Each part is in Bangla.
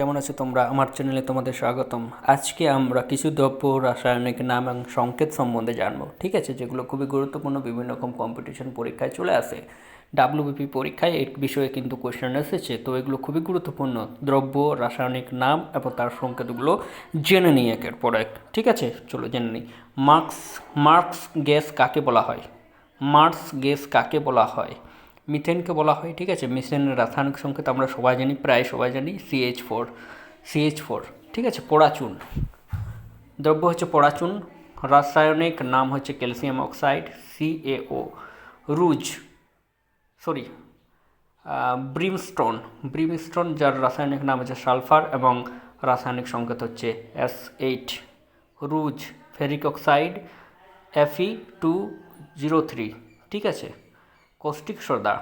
কেমন আছো তোমরা? আমার চ্যানেলে তোমাদের স্বাগতম। আজকে আমরা কিছু দ্রব্য রাসায়নিক নাম এবং সংকেত সম্বন্ধে জানব, ঠিক আছে? যেগুলো খুবই গুরুত্বপূর্ণ, বিভিন্ন রকম কম্পিটিশন পরীক্ষায় চলে আসে। ডাব্লিউবিপি পরীক্ষায় এই বিষয়ে কিন্তু কোয়েশ্চেন এসেছে, তো এগুলো খুবই গুরুত্বপূর্ণ। দ্রব্য, রাসায়নিক নাম এবং তার সংকেতগুলো জেনে নিই একের পর এক, ঠিক আছে? চলো জেনে নিই। মার্কস মার্কস গ্যাস কাকে বলা হয়? মার্কস গ্যাস কাকে বলা হয়? মিথেনকে বলা হয়, ঠিক আছে? মিথেনের রাসায়নিক সংকেত আমরা সবাই জানি, প্রায় সবাই জানি সিএইচ ফোর সিএইচ ফোর ঠিক আছে? পোড়াচুন দ্রব্য হচ্ছে পোড়াচুন রাসায়নিক নাম হচ্ছে calcium oxide CAO rouge, sorry brimstone. Brimstone, যার রাসায়নিক নাম হচ্ছে সালফার এবং রাসায়নিক সংকেত হচ্ছে S eight rouge, ferric oxide Fe two zero three ঠিক আছে? কস্টিক সোডা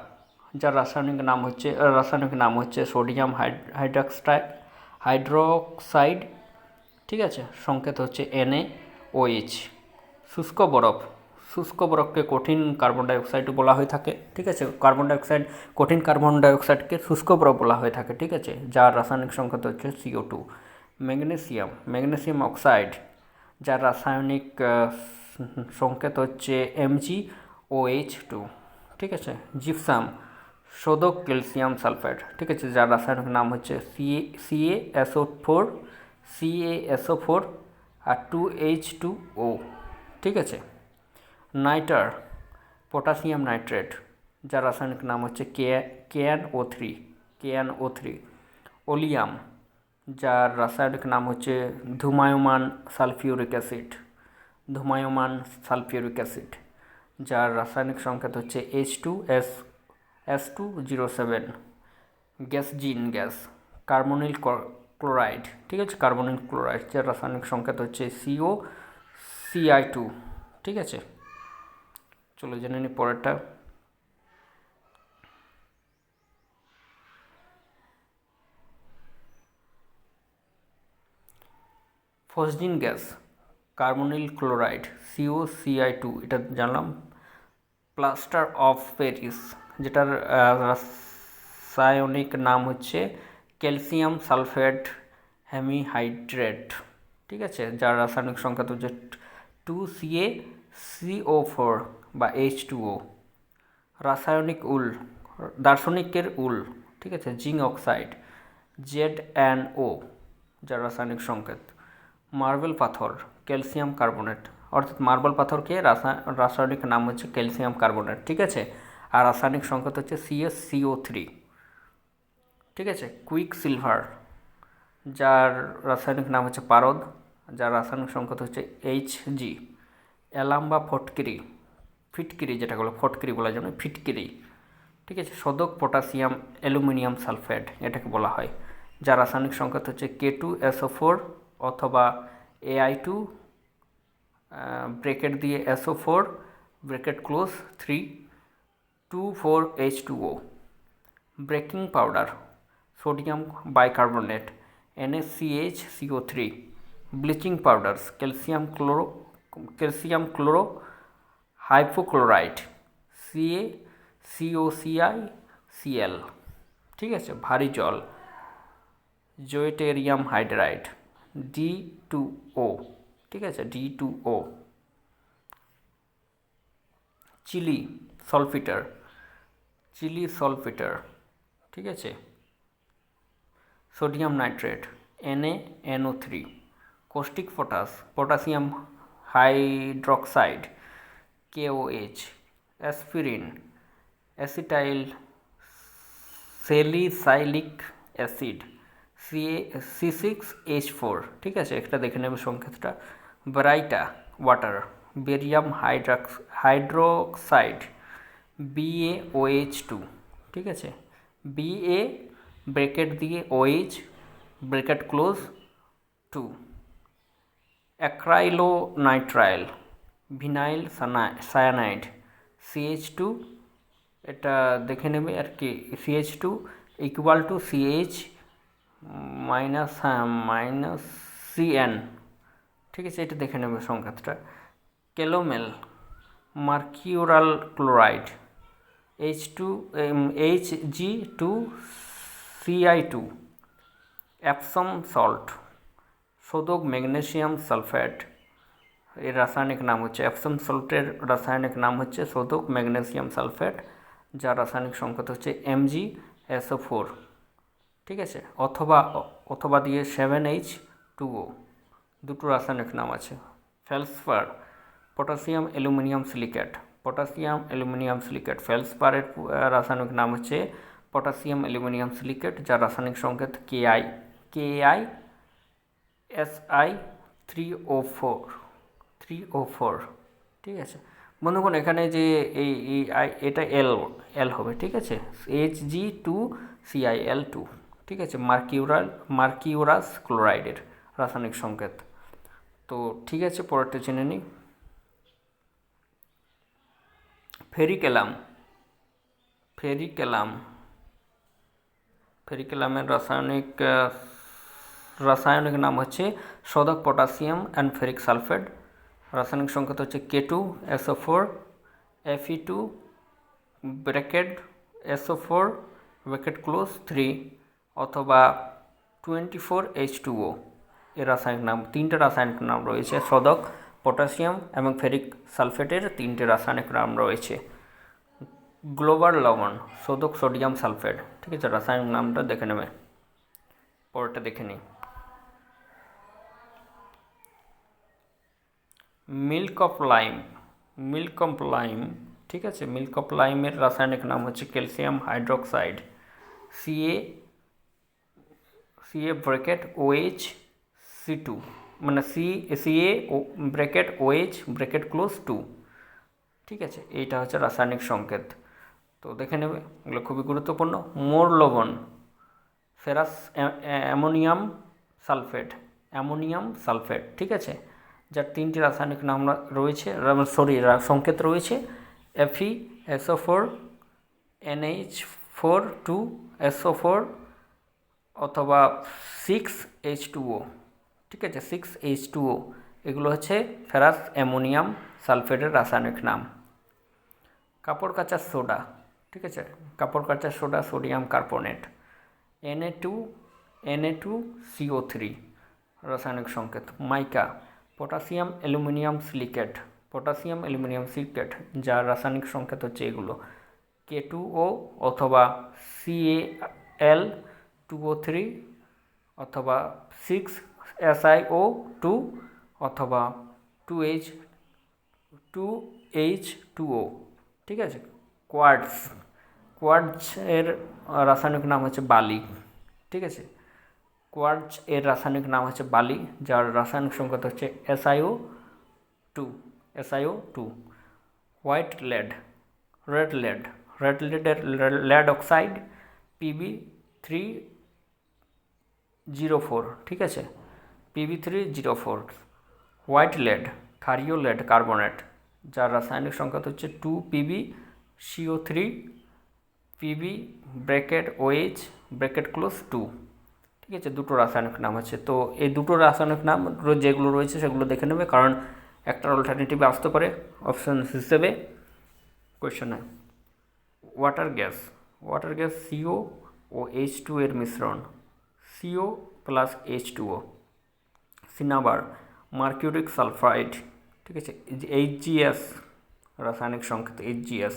যার রাসায়নিক নাম হচ্ছে, রাসায়নিক নাম হচ্ছে সোডিয়াম হাইড্রক্সাইড, হাইড্রোক্সাইড, ঠিক আছে? সংকেত হচ্ছে এনএ ওএইচ শুষ্ক বরফ, শুষ্ক বরফকে কঠিন কার্বন ডাইঅক্সাইড বলা হয়ে থাকে, ঠিক আছে? কার্বন ডাইঅক্সাইড, কঠিন কার্বন ডাইঅক্সাইডকে শুষ্ক বরফ বলা হয়ে থাকে, ঠিক আছে? যার রাসায়নিক সংকেত হচ্ছে CO two magnesium magnesium oxide, যার রাসায়নিক সংকেত হচ্ছে এমজি ও এইচ টু ঠিক আছে? জিপসাম শোধক ক্যালসিয়াম সালফেট ঠিক আছে, যার রাসায়নিক নাম হচ্ছে CA CA SO four CA SO four আর টু এইচ টু ও ঠিক আছে? নাইটার পটাশিয়াম নাইট্রেট যার রাসায়নিক নাম হচ্ছে K KN O three KN O three oleum যার রাসায়নিক নাম হচ্ছে ধুমায়মান সালফিউরিক অ্যাসিড, ধুমায়মান সালফিউরিক অ্যাসিড। যার রাসায়নিক সংকেত হচ্ছে H two S S two zero seven gas জিন গ্যাস, কার্বনিল ক্লোরাইড, ঠিক আছে? কার্বনিল ক্লোরাইড, যার রাসায়নিক সংকেত হচ্ছে সিও সিআই টু ঠিক আছে? চলো জেনে নিই পরেরটা। Phosgene gas, carbonyl chloride CO CI two এটা জানলাম। প্লাস্টার অফ প্যারিস যেটার রাসায়নিক নাম হচ্ছে ক্যালসিয়াম সালফেট হ্যামিহাইড্রেট। ঠিক আছে? যার রাসায়নিক সংকেত হচ্ছে টু সিএ সিও ফোর বা এইচ টু ও। রাসায়নিক উল, দার্শনিকের উল, ঠিক আছে? জিং অক্সাইড, জেড অ্যান ও, যার রাসায়নিক সংকেত। মার্বেল পাথর, ক্যালসিয়াম কার্বনেট। অর্থাৎ মার্বেল পাথরকে রাসা- রাসায়নিক নাম হচ্ছে ক্যালসিয়াম কার্বনেট, ঠিক আছে? আর রাসায়নিক সংকেত হচ্ছে সিএস সিও থ্রি ঠিক আছে? কুইক সিলভার, যার রাসায়নিক নাম হচ্ছে পারদ, যার রাসায়নিক সংকেত হচ্ছে এইচ জি অ্যালাম বা ফটকিরি, ফিটকিরি যেটা বলে, ফটকিরি বলার জন্য ফিটকিরি, ঠিক আছে? সদক পটাশিয়াম অ্যালুমিনিয়াম সালফেট এটাকে বলা হয়, যার রাসায়নিক সংকেত হচ্ছে কে টু এসও ফোর অথবা এআই টু ব্রেকেট দিয়ে SO four bracket close three two four H two O breaking powder sodium bicarbonate NACH CO three bleaching powders calcium chloro calcium chloro hypochloride CA COCI CL ঠিক আছে, ভারী জল, deuterium hydride D two O ঠিক আছে? D two O Chile saltpetre Chile saltpetre ঠিক আছে? Sodium nitrate NA NO three caustic potash potassium hydroxide KOH aspirin acetyl salicylic acid CA C six H four ঠিক আছে? একটা দেখে নেবে সংকেতটা baryta water barium hydrox hydroxide BA OH two ঠিক আছে? বিএ ব্রেকেট দিয়ে OH bracket close two acrylonitrile vinyl cyanide CH two এটা দেখে নেবে আর কি CH two equal to CH minus হ্যাঁ মাইনাস সিএন ঠিক আছে, এটা দেখে নেবে সংখ্যাটা কেলোমেল, mercurial chloride H two H G two CI two Epsom salt সোদক magnesium sulphate, এর রাসায়নিক নাম হচ্ছে অ্যাপসম সল্টের রাসায়নিক নাম হচ্ছে সোদক ম্যাগনেসিয়াম সালফেট, যার রাসায়নিক সংকেত হচ্ছে এমজি এসও ফোর ঠিক আছে? অথবা অথবা দিয়ে সেভেন এইচ টু ও দুটো রাসায়নিক নাম আছে, felspar, potassium aluminium silicate. Potassium aluminium silicate, ফেলসফারের রাসায়নিক নাম হচ্ছে পটাশিয়াম অ্যালুমিনিয়াম সিলিকেট, যার রাসায়নিক সংকেত K I K I S I three O four three O four ঠিক আছে? বন্ধুগণ, এখানে যে এই আই, এটা এল এল হবে, ঠিক আছে? H G two CI L two ঠিক আছে? মার্কিউরাল, মার্কিউরাস ক্লোরাইডের রাসায়নিক সংকেত। তো ঠিক আছে, পরেরটা জেনে নিই। ফেরিকেলাম। ফেরিকেলাম। ফেরিকেলামের রাসায়নিক রাসায়নিক নাম হচ্ছে সদক পটাশিয়াম অ্যান্ড ফেরিক সালফেট। রাসায়নিক সংকেত হচ্ছে K two SO four Fe two bracket SO four bracket close three অথবা twenty four H two O এর রাসায়নিক নাম, তিনটে রাসায়নিক নাম রয়েছে, সদক, পটাশিয়াম এবং ফেরিক সালফেটের তিনটে রাসায়নিক নাম রয়েছে। গ্লোবাল লবণ, সোদক সোডিয়াম সালফেট, ঠিক আছে, রাসায়নিক নামটা দেখে নেবে। পরেরটা দেখে নিই। Milk of lime, milk of lime, ঠিক আছে, মিল্ক অফ লাইমের রাসায়নিক নাম হচ্ছে calcium hydroxide CA CA bracket OH C two মানে C CA O bracket OH bracket close two ঠিক আছে? এইটা হচ্ছে রাসায়নিক সংকেত। তো দেখে নেবে, এগুলো খুবই গুরুত্বপূর্ণ। মোর লবণ ফেরাস অ্যা- অ্যা- অ্যামোনিয়াম সালফেট অ্যামোনিয়াম সালফেট, ঠিক আছে? যার তিনটি রাসায়নিক নাম রয়েছে সরি সংকেত রয়েছে Fe SO four NH four two SO four অথবা সিক্স এইচ টু ও ঠিক আছে সিক্স এইচ টু ও এগুলো হচ্ছে ফেরাস অ্যামোনিয়াম সালফেটের রাসায়নিক নাম। কাপড় কাচার সোডা, ঠিক আছে, কাপড় কাচার soda, sodium carbonate NA two NA two CO three রাসায়নিক সংকেত, mica, potassium aluminium silicate, potassium aluminium silicate যার রাসায়নিক সংকেত হচ্ছে এগুলো কে টু ও অথবা CA L two O three অথবা সিক্স এসআইও টু অথবা two H two H two O ঠিক আছে? কোয়ার্টস কোয়ার্টস এর রাসায়নিক নাম হচ্ছে বালি, ঠিক আছে? কোয়ার্টস এর রাসায়নিক নাম হচ্ছে বালি, যার রাসায়নিক সংকেত হচ্ছে SIO two SIO two white lead red lead red লেডের lead oxide PB three zero four ঠিক আছে? PB three zero four white lead ক্ষারীয় lead carbonate যার রাসায়নিক সংকেত হচ্ছে two PB CO three PB bracket OH bracket close two ঠিক আছে, দুটো রাসায়নিক নাম আছে। তো এই দুটো রাসায়নিক নাম যেগুলো রয়েছে সেগুলো দেখে নেবে, কারণ একটার অল্টারনেটিভ আসতে পারে অপশন হিসেবে। কোয়েশনে water gas water gas CO O H two এর মিশ্রণ। CO plus H two O cinnabar, mercuric sulphide, ঠিক আছে এইচ জিএস রাসায়নিক সংকেত এইচ জিএস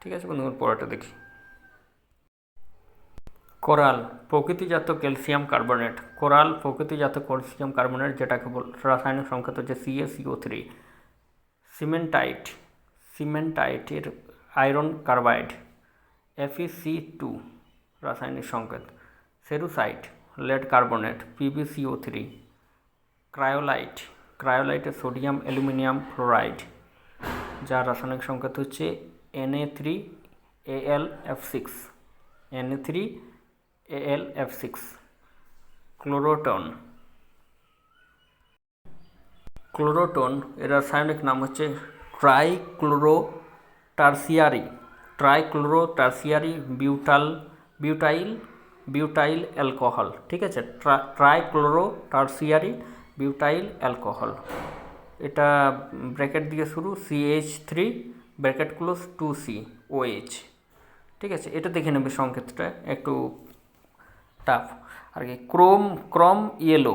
ঠিক আছে বন্ধুগণ, পরেরটা দেখি। কোরাল, প্রকৃতিজাত ক্যালসিয়াম কার্বনেট, কোরাল, প্রকৃতিজাত ক্যালসিয়াম কার্বনেট যেটাকে বল রাসায়নিক সংকেত হচ্ছে সিএসিও থ্রি। সিমেন্টাইট, সিমেন্টাইটের আয়রন কার্বাইড এফিসি টু, রাসায়নিক সংকেত। Cerussite, lead carbonate PBCO three. Cryolite ক্রায়োলাইটের sodium, aluminium fluoride, যার রাসায়নিক সংকেত হচ্ছে NA three A L F six NA three A L F six chloretone. Chloretone এর রাসায়নিক নাম হচ্ছে trichloro tertiary trichloro tertiary butal, butyl butyl alcohol, ঠিক আছে? ট্রাইক্লোরো টার্সিয়ারি বিউটাইল অ্যালকোহল এটা ব্র্যাকেট দিয়ে শুরু C H three bracket close two C O H ঠিক আছে, এটা দেখে নেবে সংকেতটা, একটু টাফ আর কি ক্রোম ক্রম ইয়েলো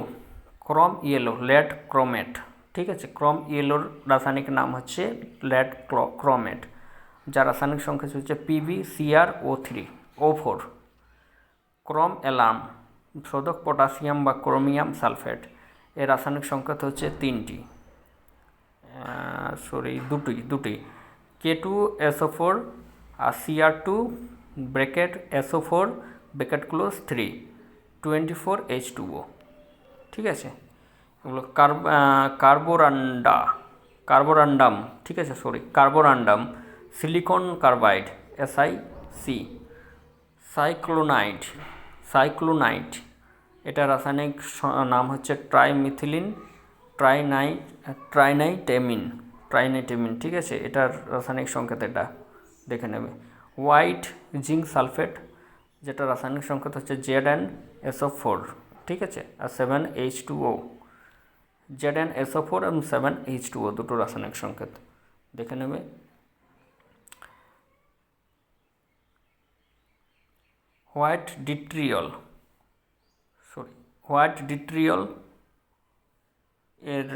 ক্রম ইয়েলো লেড ক্রোমেট ঠিক আছে ক্রম ইয়েলোর রাসায়নিক নাম হচ্ছে লেড ক্রোমেট যার রাসায়নিক সংকেত হচ্ছে P B C R O three O four chrome alum শোধক potassium বা ক্রোমিয়াম সালফেট এর রাসায়নিক সংকেত হচ্ছে তিনটি। সরি দুটি দুটি। K two S O four আর C R two bracket S O four bracket close three twenty four H two O ঠিক আছে? এগুলো কার্ব কার্বোরান্ডা কার্বোরান্ডাম ঠিক আছে? Sorry carborundum silicon carbide S I C cyclonite cyclonite এটা রাসায়নিক নাম হচ্ছে ট্রাইমিথিলিন, ট্রাইনাই, ট্রাইনাইটেমিন ট্রাইনাইটেমিন, ঠিক আছে? এটার রাসায়নিক সংকেত এটা, দেখে নেবে। হোয়াইট জিঙ্ক সালফেট, যেটা রাসায়নিক সংকেত হচ্ছে জেড এন এসও ফোর, ঠিক আছে? আর seven H two O. Z N S O four এবং সেভেন এইচ টু ও, দুটো রাসায়নিক সংকেত, দেখে নেবে। হোয়াইট ডিট্রিয়ল হোয়াইট ডিট্রিয়ল এর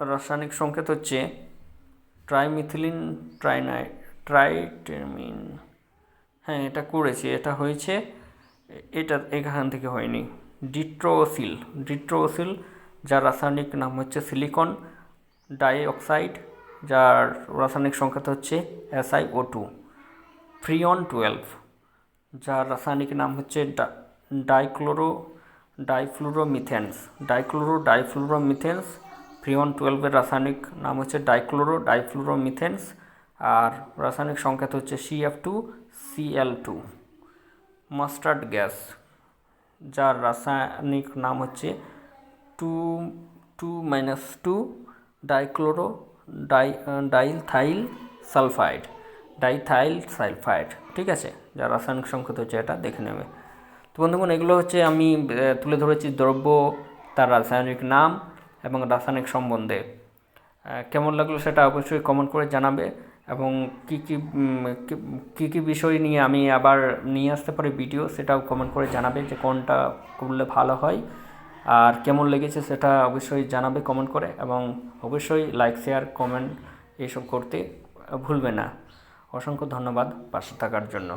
রাসায়নিক সংকেত হচ্ছে ট্রাইমিথিলিন ট্রাইনাই, ট্রাইটেমিন। হ্যাঁ এটা করেছি, এটা হয়েছে, এটা এখান থেকে হয়নি। ডিট্রোসিল ডিট্রোসিল, যার রাসায়নিক নাম হচ্ছে সিলিকন ডাইঅক্সাইড, যার রাসায়নিক সংকেত হচ্ছে S I O two, freon twelve, যার রাসায়নিক নাম হচ্ছে ডাইক্লোরো ডাইফ্লুরোমিথেন্স। ডাইক্লোরো ডাইফ্লুরোমিথেন্স ফ্রিওন টুয়েলভের রাসায়নিক নাম হচ্ছে ডাইক্লোরো ডাইফ্লুরোমিথেন্স আর রাসায়নিক সংকেত হচ্ছে C F two C L two mustard gas, যার রাসায়নিক নাম হচ্ছে two two minus two dichloro di diethyl sulphide diethyl sulphide ঠিক আছে? যার রাসায়নিক সংকেত হচ্ছে এটা, দেখে নেবে। তো বন্ধুগণ, এগুলো হচ্ছে আমি তুলে ধরেছি দ্রব্য, তার রাসায়নিক নাম এবং রাসায়নিক সম্বন্ধে। কেমন লাগল সেটা অবশ্যই কমেন্ট করে জানাবে এবং কী কী কী কী বিষয় নিয়ে আমি আবার নিয়ে আসতে পারি ভিডিও সেটাও কমেন্ট করে জানাবে যে কোনটা করলে ভালো হয়। আর কেমন লেগেছে সেটা অবশ্যই জানাবে কমেন্ট করে এবং অবশ্যই লাইক শেয়ার কমেন্ট এইসব করতে ভুলবে না। অসংখ্য ধন্যবাদ পাশে থাকার জন্য।